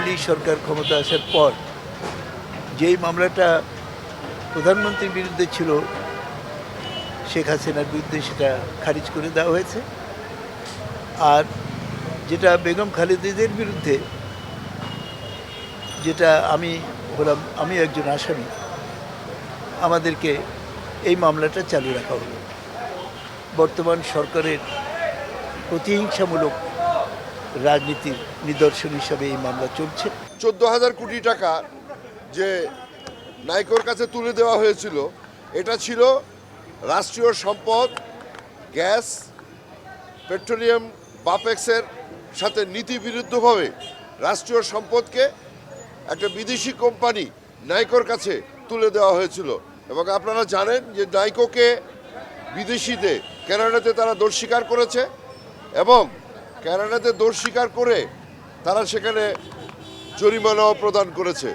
আওয়ামী সরকার ক্ষমতা আসার পর যেই মামলাটা প্রধানমন্ত্রীর বিরুদ্ধে ছিল, শেখ হাসিনার বিরুদ্ধে সেটা খারিজ করে দেওয়া হয়েছে। আর যেটা বেগম খালেদিদের বিরুদ্ধে, যেটা আমি হলাম, আমি একজন আসামি, আমাদেরকে এই মামলাটা চালু রাখা হলো। বর্তমান সরকারের প্রতিহিংসামূলক রাজনীতির নিদর্শন হিসাবে এই মামলা চলছে। চোদ্দ হাজার কোটি টাকা যে নাইকোর কাছে তুলে দেওয়া হয়েছিল, এটা ছিল রাষ্ট্রীয় সম্পদ, গ্যাস, পেট্রোলিয়াম, বাপেক্সের সাথে নীতি বিরুদ্ধভাবে রাষ্ট্রীয় সম্পদকে একটা বিদেশি কোম্পানি নাইকোর কাছে তুলে দেওয়া হয়েছিল। এবং আপনারা জানেন যে নাইকোকে বিদেশিতে, কানাডাতে তারা দোষ স্বীকার করেছে এবং কানাডাতে দোষ স্বীকার করে তারা সেখানে জরিমানাও প্রদান করেছে।